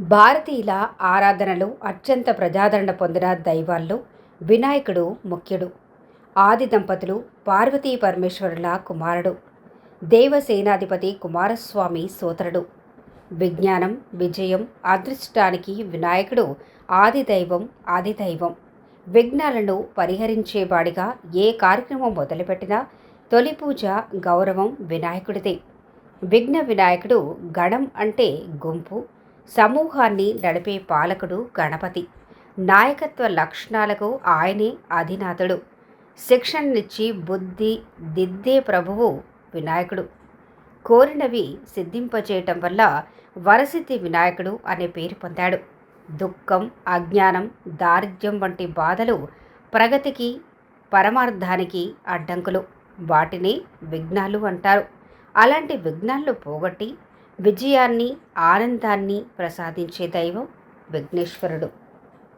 భారతీయుల ఆరాధనలు అత్యంత ప్రజాదరణ పొందిన దైవాల్లో వినాయకుడు ముఖ్యుడు. ఆది దంపతులు పార్వతీ పరమేశ్వరుల కుమారుడు. దేవసేనాధిపతి కుమారస్వామి సోదరుడు. విజ్ఞానం విజయం అదృష్టానికి వినాయకుడు ఆది దైవం ఆది దైవం. విఘ్నాలను పరిహరించేవాడిగా ఏ కార్యక్రమం మొదలుపెట్టినా తొలి పూజ గౌరవం వినాయకుడిదే. విఘ్న వినాయకుడు గణం అంటే గుంపు సమూహాన్ని నడిపే పాలకుడు గణపతి. నాయకత్వ లక్షణాలకు ఆయనే అధినాథుడు. శిక్షణనిచ్చి బుద్ధి దిద్దే ప్రభువు వినాయకుడు. కోరినవి సిద్ధింపచేయటం వల్ల వరసిద్ధి వినాయకుడు అనే పేరు పొందాడు. దుఃఖం అజ్ఞానం దారిద్ర్యం వంటి బాధలు ప్రగతికి పరమార్థానికి అడ్డంకులు. వాటిని విఘ్నాలు అంటారు. అలాంటి విఘ్నాలను పోగొట్టి విజయాన్ని ఆనందాన్ని ప్రసాదించే దైవం విఘ్నేశ్వరుడు.